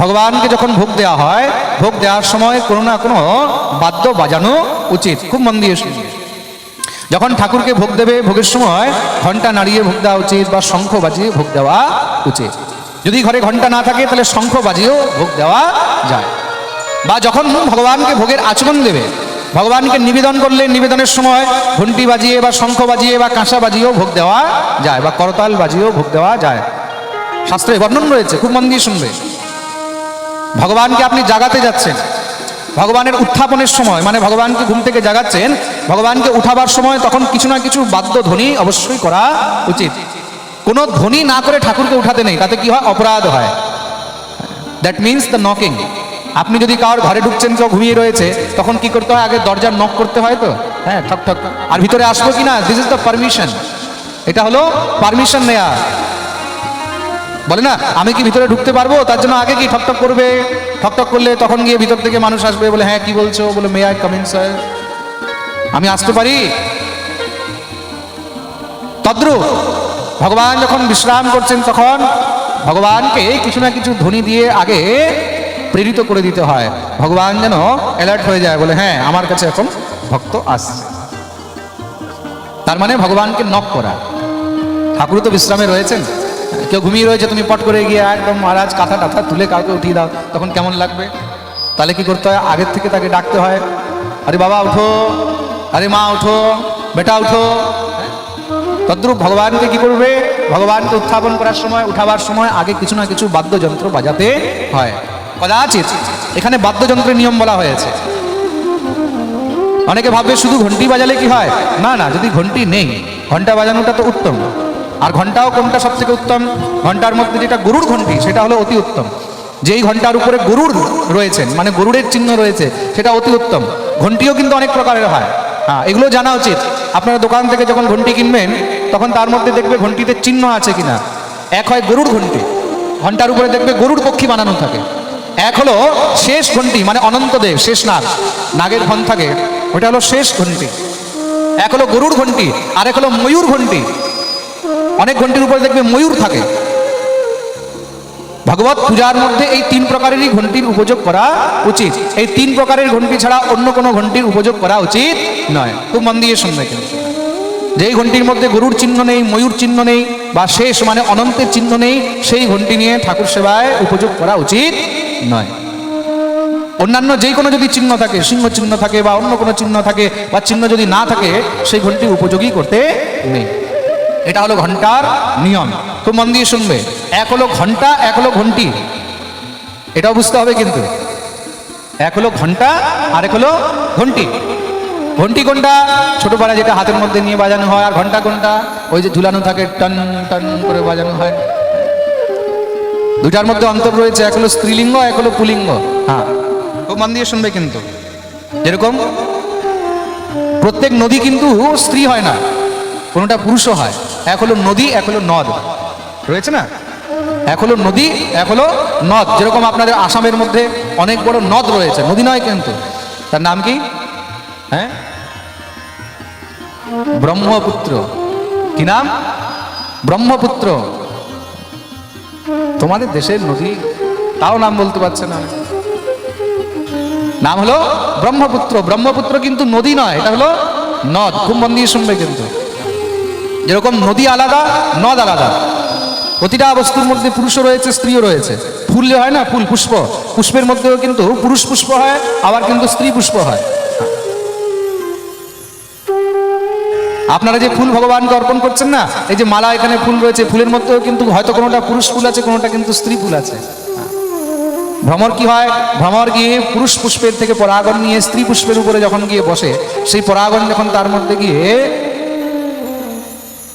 ভগবানকে যখন ভোগ দেওয়া হয়, ভোগ দেওয়ার সময় কোনো না কোনো বাদ্য বাজানো উচিত, খুব মন দিয়ে শুনবে যখন ঠাকুরকে ভোগ দেবে, ভোগের সময় ঘণ্টা নাড়িয়ে ভোগ দেওয়া উচিত বা শঙ্খ বাজিয়ে ভোগ দেওয়া উচিত। যদি ঘরে ঘণ্টা না থাকে, তাহলে শঙ্খ বাজিয়েও ভোগ দেওয়া যায়। বা যখন ভগবানকে ভোগের আচরণ দেবে, ভগবানকে নিবেদন করলে নিবেদনের সময় ঘন্টি বাজিয়ে বা শঙ্খ বাজিয়ে বা কাঁসা বাজিয়েও ভোগ দেওয়া যায় বা করতাল বাজিয়েও ভোগ দেওয়া যায়। শাস্ত্রে বর্ণন রয়েছে, খুব মন দিয়ে শুনবে। ভগবানকে আপনি জাগাতে যাচ্ছেন। ভগবানের উত্থাপনের সময় মানে ভগবানকে ঘুম থেকে জাগাচ্ছেন, ভগবানকে উঠাবার সময় তখন কিছু না কিছু বাদ্য ধ্বনি অবশ্যই করা উচিত। কোনো ধ্বনি না করে ঠাকুরকে উঠাতে নেই, তাতে কি হয়? অপরাধ হয়। দ্যাট মিনস দ্য নকিং আপনি যদি কারোর ঘরে ঢুকছেন, কেউ ঘুমিয়ে রয়েছে, তখন কি করতে হয়? আগে দরজার নক করতে হয় তো? হ্যাঁ ঠক ঠক। আর ভিতরে আসব কি না? দিস ইজ দ্য পারমিশন এটা হলো পারমিশন নেয়া। বলে না, আমি কি ভিতরে ঢুকতে পারব? তার জন্য আগে কি ঠকঠক করবে? ঠকঠক করলে তখন গিয়ে ভিতর থেকে মানুষ আসবে, বলে হ্যাঁ কি বলছো? বলে মে আই কামিন স্যার আমি আসতে পারি? তদ্রুপ, ভগবান যখন বিশ্রাম করছেন তখন ভগবানকে কিছু না কিছু ধ্বনি দিয়ে আগে প্রেরিত করে দিতে হয়। ভগবান যেন অ্যালার্ট হয়ে যায়, বলে হ্যাঁ আমার কাছে এখন ভক্ত আসছে। তার মানে ভগবানকে নক করা। ঠাকুর তো বিশ্রামে রয়েছেন। কেউ ঘুমিয়ে রয়েছে, তুমি পট করে গিয়ে একদম মহারাজ কাঁথা টাথা তুলে কাউকে উঠিয়ে দাও, তখন কেমন লাগবে? তাহলে কি করতে হয়? আগের থেকে তাকে ডাকতে হয়। আরে বাবা, উঠো। আরে মা, উঠো। বেটা, উঠো। তদ্রূপ ভগবানকে কি করবে? ভগবানকে উত্থাপন করার সময়, উঠাবার সময় আগে কিছু না কিছু বাদ্যযন্ত্র বাজাতে হয়। কদাচিৎ এখানে বাদ্যযন্ত্রের নিয়ম বলা হয়েছে। অনেকে ভাববে, শুধু ঘন্টি বাজালে কি হয়? না না, যদি ঘন্টি নেই ঘণ্টা বাজানোটা তো উত্তম। আর ঘন্টাও কোনটা সব থেকে উত্তম? ঘণ্টার মধ্যে যেটা গরুর ঘন্টি সেটা হলো অতি উত্তম। যেই ঘণ্টার উপরে গরুর রয়েছেন মানে গরুরের চিহ্ন রয়েছে, সেটা অতি উত্তম। ঘন্টিও কিন্তু অনেক প্রকারের হয়। হ্যাঁ এগুলো জানা উচিত। আপনারা দোকান থেকে যখন ঘন্টি কিনবেন, তখন তার মধ্যে দেখবে ঘন্টিতে চিহ্ন আছে কিনা। এক হয় গরুর ঘন্টি ঘণ্টার উপরে দেখবে গরুর পক্ষী বানানো থাকে। এক হলো শেষ ঘন্টি মানে অনন্তদেব শেষ নাগ। নাগের ঘন থাকে। ওটা হলো শেষ ঘন্টি এক হলো গরুর ঘন্টি আর এক হলো ময়ূর ঘন্টি অনেক ঘন্টির উপরে দেখবে ময়ূর থাকে। ভগবত পূজার মধ্যে এই তিন প্রকারেরই ঘন্টির উপযোগ করা উচিত। এই তিন প্রকারের ঘন্টি ছাড়া অন্য কোনো ঘন্টির উপযোগ করা উচিত নয়। খুব মন দিয়ে শুনবে যেই ঘন্টির মধ্যে গরুর চিহ্ন নেই, ময়ূর চিহ্ন নেই, বা শেষ মানে অনন্তের চিহ্ন নেই, সেই ঘন্টি নিয়ে ঠাকুর সেবায় উপযোগ করা উচিত নয়। অন্যান্য যেই কোনো যদি চিহ্ন থাকে, সিংহ চিহ্ন থাকে, বা অন্য কোনো চিহ্ন থাকে, বা চিহ্ন যদি না থাকে, সেই ঘন্টি উপযোগী করতে নেই। এটা হলো ঘণ্টার নিয়ম। খুব মন দিয়ে শুনবে। এক হলো ঘণ্টা, এক হলো ঘন্টি। এটাও বুঝতে হবে কিন্তু। এক হলো ঘণ্টা আর এক হলো ঘন্টি। ঘন্টি কোনটা? ছোটবেলায় যেটা হাতের মধ্যে নিয়ে বাজানো হয়, আর ঘণ্টা কোনটা? ওই যে ঝুলানো থাকে, টন টন করে বাজানো হয়। দুটার মধ্যে অন্তর রয়েছে, এক হলো স্ত্রীলিঙ্গ, এক হলো পুলিঙ্গ। হ্যাঁ। খুব মন দিয়ে শুনবে কিন্তু। যেরকম প্রত্যেক নদী কিন্তু স্ত্রী হয় না, কোনোটা পুরুষও হয়। এক হলো নদী, এক হলো নদ। রয়েছে না? এক হলো নদী, এক হলো নদ। যেরকম আপনাদের আসামের মধ্যে অনেক বড় নদ রয়েছে। নদী নয় কিন্তু। তার নাম কি? হ্যাঁ? ব্রহ্মপুত্র। কি নাম? ব্রহ্মপুত্র। তোমাদের দেশের নদী, তাও নাম বলতে পারছে না। নাম হলো ব্রহ্মপুত্র। ব্রহ্মপুত্র কিন্তু নদী নয়। এটা হলো নদ। খুব মন দিয়ে শুনবে কিন্তু। যেরকম নদী আলাদা, নদ আলাদা। প্রতিটা বস্তুর মধ্যে পুরুষও রয়েছে, স্ত্রীও রয়েছে। ফুল হয় না, ফুল, পুষ্প। পুষ্পের মধ্যেও কিন্তু পুরুষ পুষ্প হয়, আবার কিন্তু স্ত্রী পুষ্প হয়। আপনারা যে ফুল ভগবানকে অর্পণ করছেন না, এই যে মালা এখানে ফুল রয়েছে, ফুলের মধ্যেও কিন্তু হয়তো কোনোটা পুরুষ ফুল আছে, কোনোটা কিন্তু স্ত্রী ফুল আছে। ভ্রমর কি হয়? ভ্রমর গিয়ে পুরুষ পুষ্পের থেকে পরাগণ নিয়ে স্ত্রী পুষ্পের উপরে যখন গিয়ে বসে, সেই পরাগণ যখন তার মধ্যে গিয়ে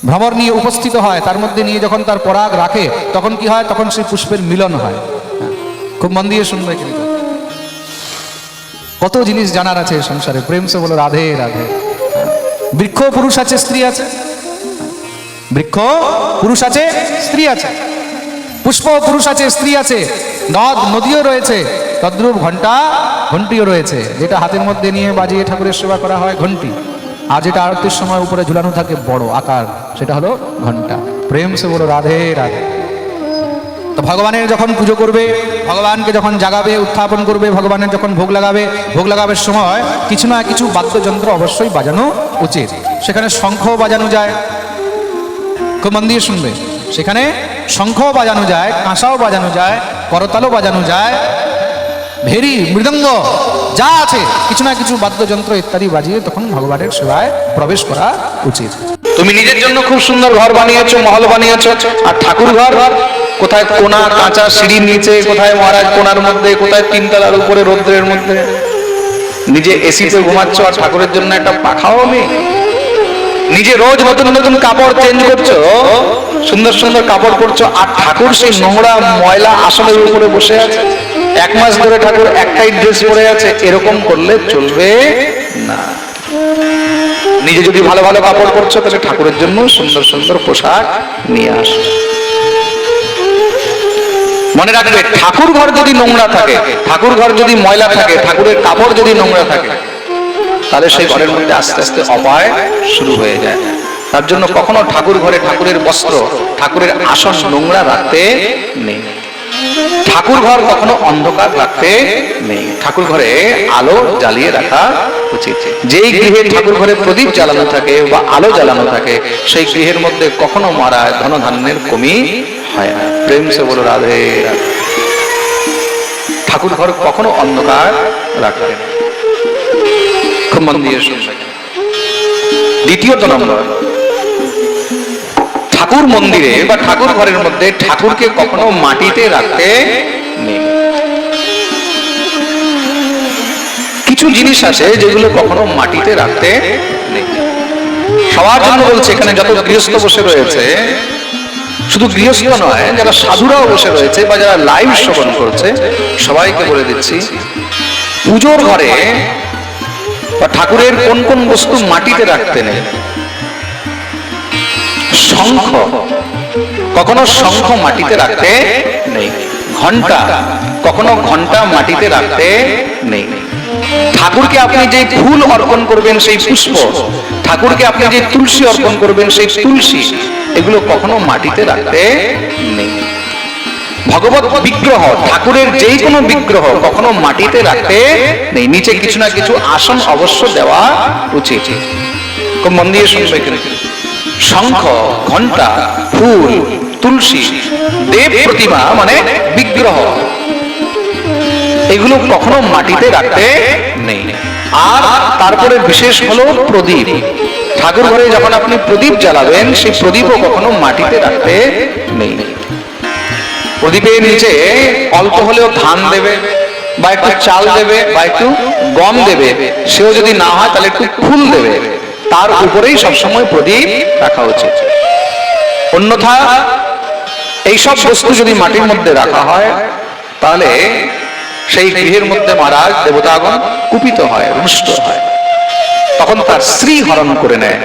ভ্রমর নিয়ে উপস্থিত হয়, তার মধ্যে নিয়ে যখন তার পরাগ রাখে, তখন কি হয়? তখন সেই পুষ্পের মিলন হয়। খুব মন দিয়ে শুনবে কিন্তু। কত জিনিস জানার আছে সংসারে। প্রেম সে বলো, রাধে রাধে। বৃক্ষ, পুরুষ আছে, স্ত্রী আছে। বৃক্ষ, পুরুষ আছে, স্ত্রী আছে। পুষ্প, পুরুষ আছে, স্ত্রী আছে। নদ, নদীও রয়েছে। তদ্রূপ ঘণ্টা ঘন্টিও রয়েছে। যেটা হাতের মধ্যে নিয়ে বাজিয়ে ঠাকুরের সেবা করা হয় ঘন্টি আর যেটা আরতির সময় উপরে ঝুলানো থাকে, বড় আকার, সেটা হলো ঘণ্টা। প্রেম সে বলো, রাধে রাধে। তো ভগবানের যখন পুজো করবে, ভগবানকে যখন জাগাবে, উত্থাপন করবে, ভগবানের যখন ভোগ লাগাবে, ভোগ লাগাবার সময় কিছু না কিছু বাদ্যযন্ত্র অবশ্যই বাজানো উচিত। সেখানে শঙ্খ বাজানো যায়। খুব মন দিয়ে শুনবে। সেখানে শঙ্খও বাজানো যায়, কাঁসাও বাজানো যায়, করতালও বাজানো যায়। ভেরি, মৃদঙ্গ। যা আছে, কিছু না কিছু বাদ্যযন্ত্র ইত্যাদি বাজিয়ে তখন ভগবানের সেবায় প্রবেশ করা উচিত। তুমি নিজের জন্য খুব সুন্দর ঘর বানিয়েছো, মহল বানিয়েছো, আর ঠাকুর ঘর? কোথায় কোনা, কাঁচা সিঁড়ির নিচে, কোথায় মহারাজ কোনার মধ্যে, কোথায় তিনতলার উপরে, রৌদ্রের মধ্যে? নিজে এসিতে ঘুমাচ্ছ আর ঠাকুরের জন্য একটা পাখাও নেই। নিজে রোজ নতুন নতুন কাপড় চেঞ্জ করছ, সুন্দর সুন্দর কাপড় পরছো, আর ঠাকুর সেই নোংরা ময়লা আসনের উপরে বসে আছে। এক মাস ধরে ঠাকুর একটাই ড্রেস পরে আছে, এরকম করলে চলবে না। নিজে যদি ভালো ভালো কাপড় পরছো, তাহলে ঠাকুরের জন্য সুন্দর সুন্দর পোশাক নিয়ে আসো। মনে রাখবে, ঠাকুর ঘর যদি নোংরা থাকে, ঠাকুর ঘর যদি ময়লা থাকে, ঠাকুরের কাপড় যদি নোংরা থাকে, তাহলে সেই ঘরের মধ্যে আস্তে আস্তে অপায় শুরু হয়ে যায়। তার জন্য কখনো ঠাকুর ঘরে ঠাকুরের বস্ত্র, ঠাকুরের আসন নোংরা রাখতে নেই। ঠাকুর ঘর কখনো অন্ধকার রাখতে নেই। ঠাকুর ঘরে আলো জ্বালিয়ে রাখা উচিত। যেই গৃহে ঠাকুর ঘরে প্রদীপ জ্বালানো থাকে বা আলো জ্বালানো থাকে, সেই গৃহের মধ্যে কখনো মারা ধনধান্যের কমি হয় না। প্রেম সে বলো, রাধে। ঠাকুর ঘর কখনো অন্ধকার রাখবে না খুব মন দিয়ে দ্বিতীয়ত নম্বর ঠাকুর মন্দিরে বা ঠাকুর ঘরের মধ্যে ঠাকুরকে কখনো মাটিতে রাখতে নেই। কিছু জিনিস আছে যেগুলো কখনো মাটিতে রাখতে সবার জন্য বলছে এখানে যত গৃহস্থ বসে রয়েছে, শুধু গৃহস্থ নয়, যারা সাধুরাও বসে রয়েছে বা যারা লাইভ শ্রবণ করছে, সবাইকে বলে দিচ্ছি, পুজোর ঘরে বা ঠাকুরের কোন কোন বস্তু মাটিতে রাখতে নেই। শঙ্খ। কখনো শঙ্খ মাটিতে রাখতে নেই। ঘণ্টা কখনো ঘণ্টা মাটিতে রাখতে নেই। ঠাকুরকে আপনি যে ফুল অর্পণ করবেন সেই পুষ্প, ঠাকুরকে আপনি যে তুলসী অর্পণ করবেন সেই তুলসী, এগুলো কখনো মাটিতে রাখতে নেই। ভগবত বিগ্রহ, ঠাকুরের যেই কোনো বিগ্রহ কখনো মাটিতে রাখতে নেই। নিচে কিছু না কিছু আসন অবশ্য দেওয়া উচিত। মন দিয়ে শুনবে কিন্তু। শঙ্খ ঘণ্টা ফুল, তুলসী, দেব প্রতিমা মানে বিগ্রহ। এগুলো কখনো মাটিতে রাখতে নেই। আর তারপরে বিশেষ হলো প্রদীপ। ঠাকুর ঘরে যখন আপনি প্রদীপ জ্বালাবেন, সেই প্রদীপও কখনো মাটিতে রাখতে নেই। প্রদীপের নিচে অল্প হলেও ধান দেবে, বা একটু চাল দেবে, বা একটু গম দেবে, সেও যদি না হয়, তাহলে একটু ফুল দেবে। তার উপরেই সবসময় প্রদীপ রাখা উচিত অন্যথা এইসব বস্তু যদি মাটির মধ্যে রাখা হয় তাহলে সেই গৃহের মধ্যে মহারাজ দেবতাগণ কুপিত হয় রুষ্ট হয়। তখন তার স্ত্রী হরণ করে নেয়।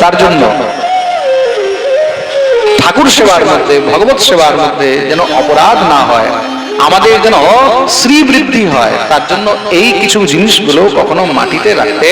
তার জন্য ঠাকুর সেবার মধ্যে ভগবত সেবার মধ্যে যেন অপরাধ না হয় আমাদের যেন শ্রী বৃদ্ধি হয়। তার জন্য এই কিছু জিনিসগুলো কখনো মাটিতে রাখতে